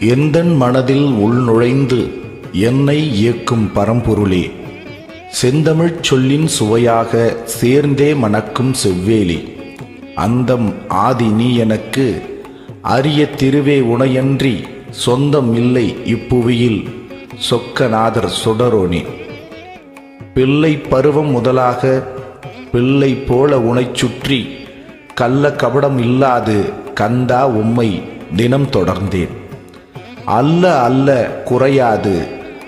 எந்தன் மனதில் உள்நுழைந்து என்னை இயக்கும் பரம்பொருளே. செந்தமிழ்ச் சொல்லின் சுவையாக சேர்ந்தே மணக்கும் செவ்வேலி. அந்தம் ஆதி நீ எனக்கு அரிய திருவே உனையன்றி சொந்தம் இல்லை இப்புவியில் சொக்கநாதர் சுடரோனே. பிள்ளை பருவம் முதலாக பிள்ளை போல உனைச் சுற்றி கள்ள கபடம் இல்லாது கந்தா உம்மை தினம் தொடர்ந்தேன். அல்ல அல்ல குறையாது.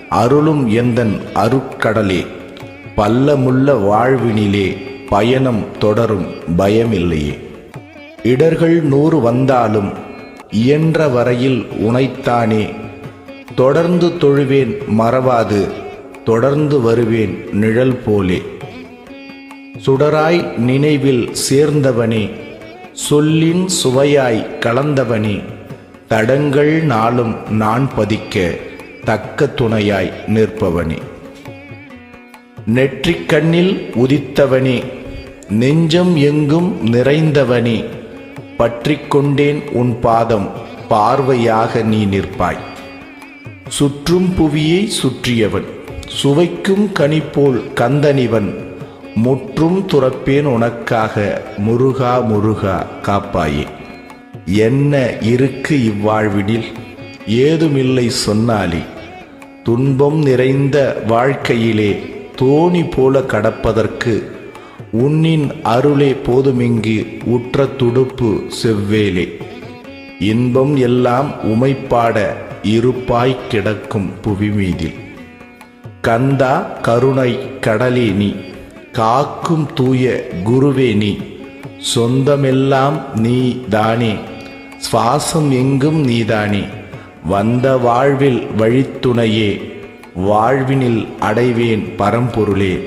அருளும் எந்தன் அருட்கடலே. பல்லமுள்ள வாழ்வினிலே பயணம் தொடரும் பயமில்லையே. இடர்கள் நூறு வந்தாலும் இயன்ற வரையில் உனைத்தானே தொடர்ந்து தொழுவேன் மறவாது தொடர்ந்து வருவேன் நிழல் போலே. சுடராய் நினைவில் சேர்ந்தவனே சொல்லின் சுவையாய் கலந்தவனே. தடங்கள் நாளும் நான் பதிக்க தக்க துணையாய் நிற்பவனே. நெற்றிக் கண்ணில் உதித்தவனே நெஞ்சம் எங்கும் நிறைந்தவனே பற்றிக்கொண்டேன் உன் பாதம் பார்வையாக நீ நிற்பாய். சுற்றும் புவியை சுற்றியவன் சுவைக்கும் கனிப்போல் கந்தனிவன் முற்றும் துறப்பேன் உனக்காக முருகா முருகா காப்பாயே. என்ன இருக்கு இவ்வாழ்வினில் ஏதுமில்லை சொன்னாலே. துன்பம் நிறைந்த வாழ்க்கையிலே தோணி போல கடப்பதற்கு உன்னின் அருளே போதுமிங்கு உற்ற துடுப்பு செவ்வேலே. இன்பம் எல்லாம் உமைப்பாட இருப்பாய் கிடக்கும் புவிமீதில். கந்தா கருணை கடலே நீ காக்கும் தூய குருவே நீ சொந்தமெல்லாம் நீ தானே. சுவாசம் எங்கும் நீதானே. வந்த வாழ்வில் வழித்துணையே வாழ்வினில் அடைவேன் பரம்பொருளே.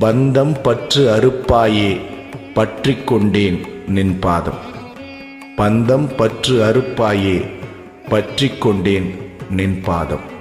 பந்தம் பற்று அறுப்பாயே பற்றி கொண்டேன் நின் பாதம். பந்தம் பற்று அறுப்பாயே பற்றி கொண்டேன் நின் பாதம்.